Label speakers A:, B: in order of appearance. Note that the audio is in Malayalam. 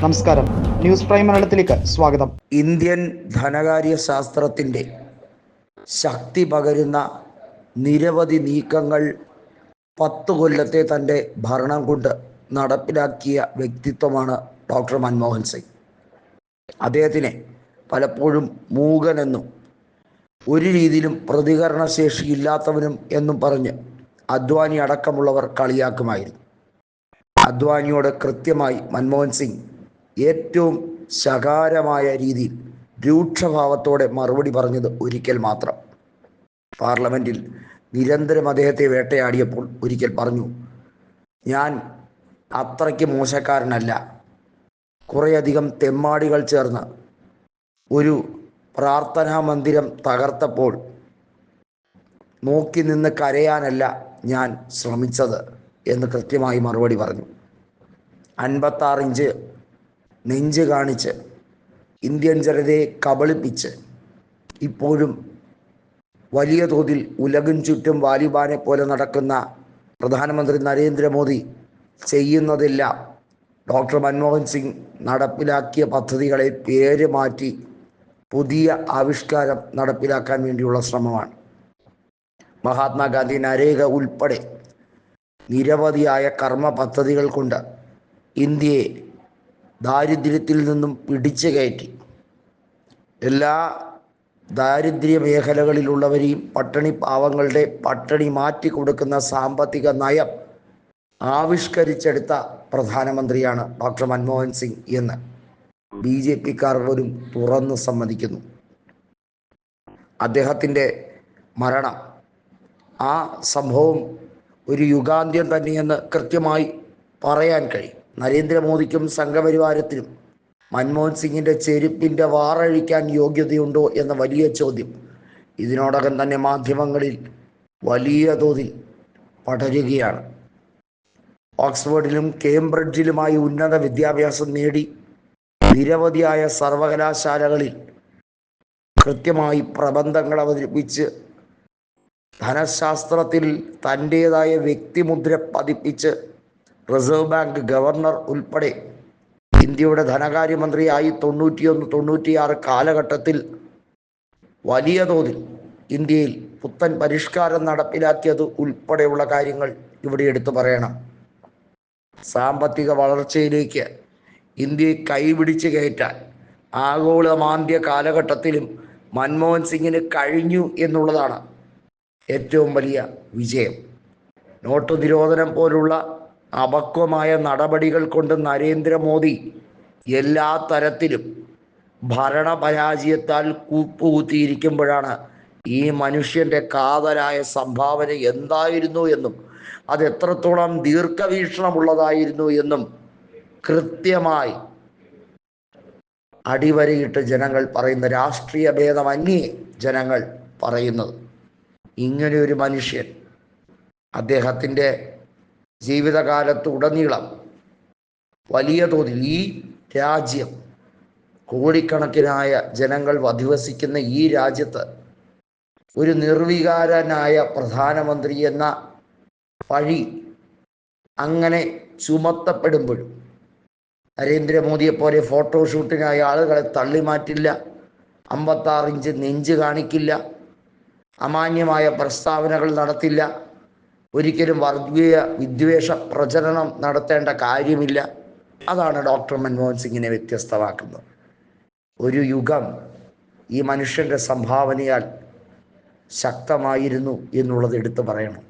A: നമസ്കാരം. ന്യൂസ് പ്രൈം മലയാളത്തിലേക്ക് സ്വാഗതം.
B: ഇന്ത്യൻ ധനകാര്യ ശാസ്ത്രത്തിന്റെ ശക്തി പകരുന്ന നിരവധി നീക്കങ്ങൾ പത്ത് കൊല്ലത്തെ തന്റെ ഭരണം കൊണ്ട് നടപ്പിലാക്കിയ വ്യക്തിത്വമാണ് ഡോക്ടർ മൻമോഹൻ സിംഗ്. അദ്ദേഹത്തിനെ പലപ്പോഴും മൂകനെന്നും ഒരു രീതിയിലും പ്രതികരണശേഷി ഇല്ലാത്തവനും എന്നും പറഞ്ഞ് അദ്വാനി അടക്കമുള്ളവർ കളിയാക്കുമായിരുന്നു. അദ്വാനിയോട് കൃത്യമായി മൻമോഹൻ സിംഗ് ഏറ്റവും ശകാരമായ രീതിയിൽ രൂക്ഷഭാവത്തോടെ മറുപടി പറഞ്ഞത് ഒരിക്കൽ മാത്രം. പാർലമെന്റിൽ നിരന്തരം അദ്ദേഹത്തെ വേട്ടയാടിയപ്പോൾ ഒരിക്കൽ പറഞ്ഞു ഞാൻ അത്രയ്ക്ക് മോശക്കാരനല്ല. കുറേയധികം തെമ്മാടികൾ ചേർന്ന് ഒരു പ്രാർത്ഥനാ മന്ദിരം തകർത്തപ്പോൾ നോക്കി നിന്ന് കരയാനല്ല ഞാൻ ശ്രമിച്ചത് എന്ന് കൃത്യമായി മറുപടി പറഞ്ഞു. അൻപത്താറ് ഇഞ്ച് നെഞ്ച് കാണിച്ച് ഇന്ത്യൻ ജനതയെ കബളിപ്പിച്ച് ഇപ്പോഴും വലിയ തോതിൽ ഉലകും ചുറ്റും വാലിബാനെ പോലെ നടക്കുന്ന പ്രധാനമന്ത്രി നരേന്ദ്രമോദി ചെയ്യുന്നതെല്ലാം ഡോക്ടർ മൻമോഹൻ സിംഗ് നടപ്പിലാക്കിയ പദ്ധതികളെ പേര് മാറ്റി പുതിയ ആവിഷ്കാരം നടപ്പിലാക്കാൻ വേണ്ടിയുള്ള ശ്രമമാണ്. മഹാത്മാഗാന്ധി നരേഗ ഉൾപ്പെടെ നിരവധിയായ കർമ്മ പദ്ധതികൾ കൊണ്ട് ഇന്ത്യയെ ദാരിദ്ര്യത്തിൽ നിന്നും പിടിച്ചു കയറ്റി. എല്ലാ ദാരിദ്ര്യ മേഖലകളിലുള്ളവരെയും പട്ടിണി പാവങ്ങളുടെ പട്ടിണി മാറ്റി കൊടുക്കുന്ന സാമ്പത്തിക നയം ആവിഷ്കരിച്ചെടുത്ത പ്രധാനമന്ത്രിയാണ് ഡോക്ടർ മൻമോഹൻ സിംഗ് എന്ന് ബി ജെ പിക്കാർ പോലും തുറന്ന് സമ്മതിക്കുന്നു. അദ്ദേഹത്തിന്റെ മരണം ആ സംഭവം ഒരു യുഗാന്ത്യം തന്നെയെന്ന് കൃത്യമായി പറയാൻ കഴിയും. നരേന്ദ്രമോദിക്കും സംഘപരിവാരത്തിനും മൻമോഹൻ സിംഗിന്റെ ചെരുപ്പിന്റെ വാറഴിക്കാൻ യോഗ്യതയുണ്ടോ എന്ന വലിയ ചോദ്യം. ഇതിനോടകം തന്നെ മാധ്യമങ്ങളിൽ വലിയ തോതിൽ പടരുകയാണ്. ഓക്സ്ഫോർഡിലും കേംബ്രിഡ്ജിലുമായി ഉന്നത വിദ്യാഭ്യാസം നേടി നിരവധിയായ സർവകലാശാലകളിൽ കൃത്യമായി പ്രബന്ധങ്ങൾ അവതരിപ്പിച്ച് ധനശാസ്ത്രത്തിൽ തന്റേതായ വ്യക്തിമുദ്ര പതിപ്പിച്ച് റിസർവ് ബാങ്ക് ഗവർണർ ഉൾപ്പെടെ ഇന്ത്യയുടെ ധനകാര്യമന്ത്രിയായി തൊണ്ണൂറ്റിയൊന്ന് തൊണ്ണൂറ്റിയാറ് കാലഘട്ടത്തിൽ വലിയ തോതിൽ ഇന്ത്യയിൽ പുത്തൻ പരിഷ്കാരം നടപ്പിലാക്കിയത് ഉൾപ്പെടെയുള്ള കാര്യങ്ങൾ ഇവിടെ എടുത്തു പറയണം. സാമ്പത്തിക വളർച്ചയിലേക്ക് ഇന്ത്യയെ കൈപിടിച്ച് കയറ്റാൻ ആഗോള മാന്ദ്യ കാലഘട്ടത്തിലും മൻമോഹൻ സിംഗിന് കഴിഞ്ഞു എന്നുള്ളതാണ് ഏറ്റവും വലിയ വിജയം. നോട്ട് നിരോധനം പോലുള്ള അപക്വമായ നടപടികൾ കൊണ്ട് നരേന്ദ്രമോദി എല്ലാ തരത്തിലും ഭരണപരാജയത്താൽ കൂപ്പുകുത്തിയിരിക്കുമ്പോഴാണ് ഈ മനുഷ്യന്റെ കാതലായ സംഭാവന എന്തായിരുന്നു എന്നും അത് എത്രത്തോളം ദീർഘവീക്ഷണമുള്ളതായിരുന്നു എന്നും കൃത്യമായി അടിവരയിട്ട് ജനങ്ങൾ പറയുന്ന രാഷ്ട്രീയ ഭേദമന്യേ ജനങ്ങൾ പറയുന്നത്. ഇങ്ങനെ ഒരു മനുഷ്യൻ അദ്ദേഹത്തിന്റെ ജീവിതകാലത്ത് ഉടനീളം വലിയ തോതിൽ ഈ രാജ്യം കോടിക്കണക്കിനായ ജനങ്ങൾ അധിവസിക്കുന്ന ഈ രാജ്യത്ത് ഒരു നിർവികാരനായ പ്രധാനമന്ത്രി എന്ന വഴി അങ്ങനെ ചുമത്തപ്പെടുമ്പോഴും നരേന്ദ്രമോദിയെ പോലെ ഫോട്ടോഷൂട്ടിനായി ആളുകളെ തള്ളി മാറ്റില്ല അമ്പത്താറ് ഇഞ്ച് നെഞ്ച് കാണിക്കില്ല അമാന്യമായ പ്രസ്താവനകൾ നടത്തില്ല. ഒരിക്കലും വർഗീയ വിദ്വേഷ പ്രചരണം നടത്തേണ്ട കാര്യമില്ല. അതാണ് ഡോക്ടർ മൻമോഹൻ സിംഗിനെ വ്യത്യസ്തമാക്കുന്നത്. ഒരു യുഗം ഈ മനുഷ്യന്റെ സംഭാവനയാൽ ശക്തമായിരുന്നു എന്നുള്ളത് എടുത്തു പറയണം.